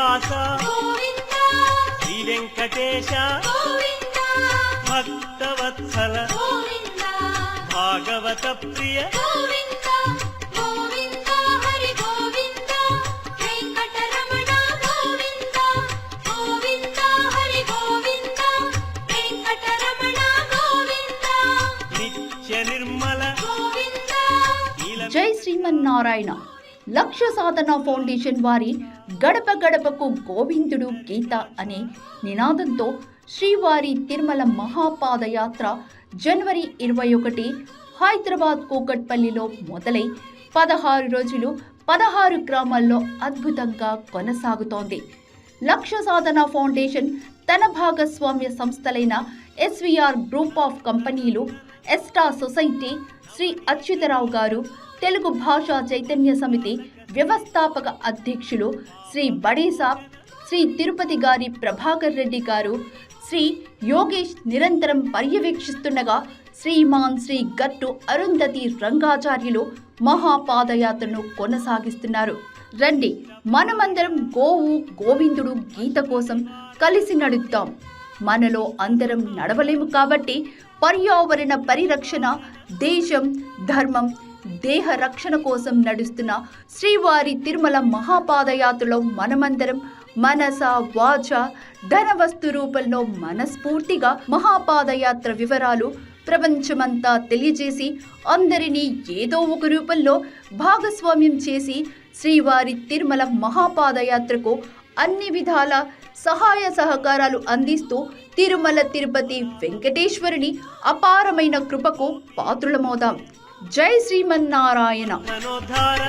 శ్రీనివాస గోవింద శ్రీ వెంకటేశ గోవింద భక్తవత్సల గోవింద భాగవత ప్రియ గోవింద గోవింద హరి గోవింద వెంకటరమణ గోవింద గోవింద హరి గోవింద వెంకటరమణ గోవింద. నిత్య నిర్మల గోవింద. నీల జై శ్రీమన్నారాయణ. లక్ష్య సాధన ఫౌండేషన్ వారి గడప గడపకు గోవిందుడు గీత అనే నినాదంతో శ్రీవారి తిరుమల మహాపాదయాత్ర జనవరి ఇరవై ఒకటి హైదరాబాద్ కూకట్పల్లిలో మొదలై పదహారు రోజులు పదహారు గ్రామాల్లో అద్భుతంగా కొనసాగుతోంది. లక్ష్య సాధన ఫౌండేషన్ తన భాగస్వామ్య సంస్థలైన ఎస్విఆర్ గ్రూప్ ఆఫ్ కంపెనీలు ఎస్టా సొసైటీ శ్రీ అచ్యుతరావు గారు తెలుగు భాషా చైతన్య సమితి వ్యవస్థాపక అధ్యక్షులు శ్రీ బడేసాబ్ శ్రీ తిరుపతి గారి ప్రభాకర్ రెడ్డి గారు శ్రీ యోగేష్ నిరంతరం పర్యవేక్షిస్తుండగా శ్రీమాన్ శ్రీ గట్టు అరుంధతి రంగాచార్యులు మహాపాదయాత్రను కొనసాగిస్తున్నారు. రండి మనమందరం గోవు గోవిందుడు గీత కోసం కలిసి నడుద్దాం. మనలో అందరం నడవలేము కాబట్టి పర్యావరణ పరిరక్షణ దేశం ధర్మం దేహ రక్షణ కోసం నడుస్తున్న శ్రీవారి తిరుమల మహాపాదయాత్రలో మనమందరం మనస వాచ ధనవస్తు రూపంలో మనస్ఫూర్తిగా మహాపాదయాత్ర వివరాలు ప్రపంచమంతా తెలియజేసి అందరినీ ఏదో ఒక రూపంలో భాగస్వామ్యం చేసి శ్రీవారి తిరుమల మహాపాదయాత్రకు అన్ని విధాల సహాయ సహకారాలు అందిస్తూ తిరుమల తిరుపతి వెంకటేశ్వరుని అపారమైన కృపకు పాత్రులమవుదాం జై శ్రీమన్నారాయణ మనోధార